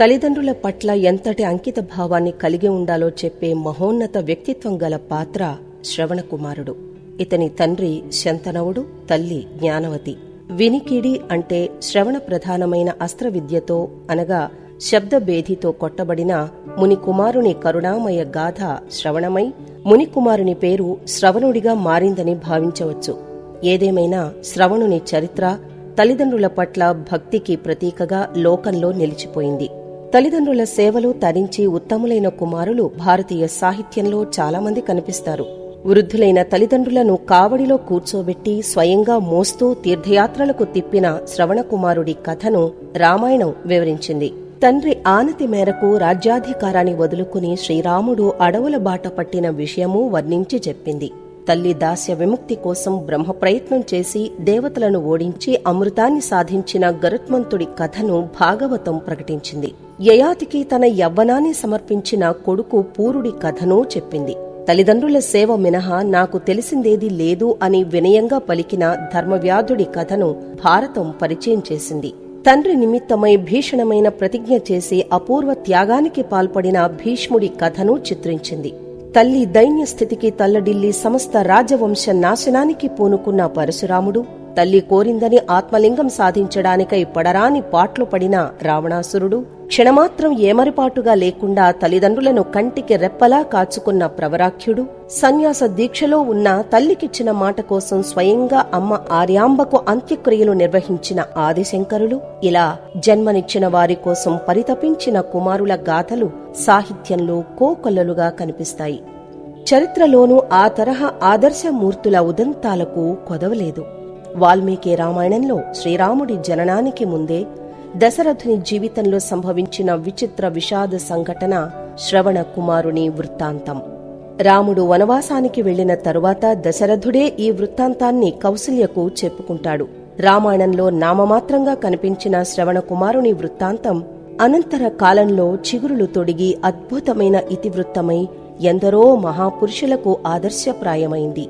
తల్లిదండ్రుల పట్ల ఎంతటి అంకిత భావాన్ని కలిగి ఉండాలో చెప్పే మహోన్నత వ్యక్తిత్వం గల పాత్ర శ్రవణకుమారుడు. ఇతని తండ్రి శంతనవుడు తల్లి జ్ఞానవతి. వినికిడి అంటే శ్రవణ ప్రధానమైన అస్త్ర విద్యతో అనగా శబ్దభేదితో కొట్టబడిన మునికుమారుని కరుణామయ గాథ శ్రవణమై మునికుమారుని పేరు శ్రవణుడిగా మారిందని భావించవచ్చు. ఏదేమైనా శ్రవణుని చరిత్ర తల్లిదండ్రుల పట్ల భక్తికి ప్రతీకగా లోకంలో నిలిచిపోయింది. తల్లిదండ్రుల సేవలు తరించి ఉత్తములైన కుమారులు భారతీయ సాహిత్యంలో చాలామంది కనిపిస్తారు. వృద్ధులైన తల్లిదండ్రులను కావడిలో కూర్చోబెట్టి స్వయంగా మోస్తూ తీర్థయాత్రలకు తిప్పిన శ్రవణకుమారుడి కథను రామాయణం వివరించింది. తండ్రి ఆనతి మేరకు రాజ్యాధికారాన్ని వదులుకుని శ్రీరాముడు అడవుల బాట పట్టిన విషయమూ వర్ణించి చెప్పింది. తల్లి దాస్య విముక్తి కోసం బ్రహ్మ ప్రయత్నం చేసి దేవతలను ఓడించి అమృతాన్ని సాధించిన గరుత్మంతుడి కథను భాగవతం ప్రకటించింది. యయాతికి తన యవ్వనాన్ని సమర్పించిన కొడుకు పూరుడి కథను చెప్పింది. తల్లిదండ్రుల సేవ మినహా నాకు తెలిసిందేది లేదు అని వినయంగా పలికిన ధర్మవ్యాధుడి కథను భారతం పరిచయం చేసింది. తండ్రి నిమిత్తమై భీషణమైన ప్రతిజ్ఞ చేసి అపూర్వ త్యాగానికి పాల్పడిన భీష్ముడి కథను చిత్రించింది. తల్లి దైన్య స్థితికి తల్లడిల్లి సమస్త రాజవంశ నాశనానికి పూనుకున్న పరశురాముడు. తల్లి కోరిందని ఆత్మలింగం సాధించడానికై పడరాని పాట్లు పడిన రావణాసురుడు. క్షణమాత్రం ఏమరిపాటుగా లేకుండా తల్లిదండ్రులను కంటికి రెప్పలా కాచుకున్న ప్రవరాఖ్యుడు సన్యాస దీక్షలో ఉన్న తల్లికిచ్చిన మాట కోసం స్వయంగా అమ్మ ఆర్యాంబకు అంత్యక్రియలు నిర్వహించిన ఆదిశంకరులు ఇలా జన్మనిచ్చిన వారి కోసం పరితపించిన కుమారుల గాథలు సాహిత్యంలో కోకొల్లలుగా కనిపిస్తాయి. చరిత్రలోనూ ఆ తరహా ఆదర్శమూర్తుల ఉదంతాలకు కొదవలేదు. వాల్మీకి రామాయణంలో శ్రీరాముడి జననానికి ముందే దశరథుని జీవితంలో సంభవించిన విచిత్ర విషాద సంఘటన శ్రవణ కుమారుని వృత్తాంతం. రాముడు వనవాసానికి వెళ్ళిన తరువాత దశరథుడే ఈ వృత్తాంతాన్ని కౌసల్యకు చెప్పుకుంటాడు. రామాయణంలో నామమాత్రంగా కనిపించిన శ్రవణకుమారుని వృత్తాంతం అనంతర కాలంలో చిగురులు తొడిగి అద్భుతమైన ఇతివృత్తమై ఎందరో మహాపురుషులకు ఆదర్శప్రాయమైంది.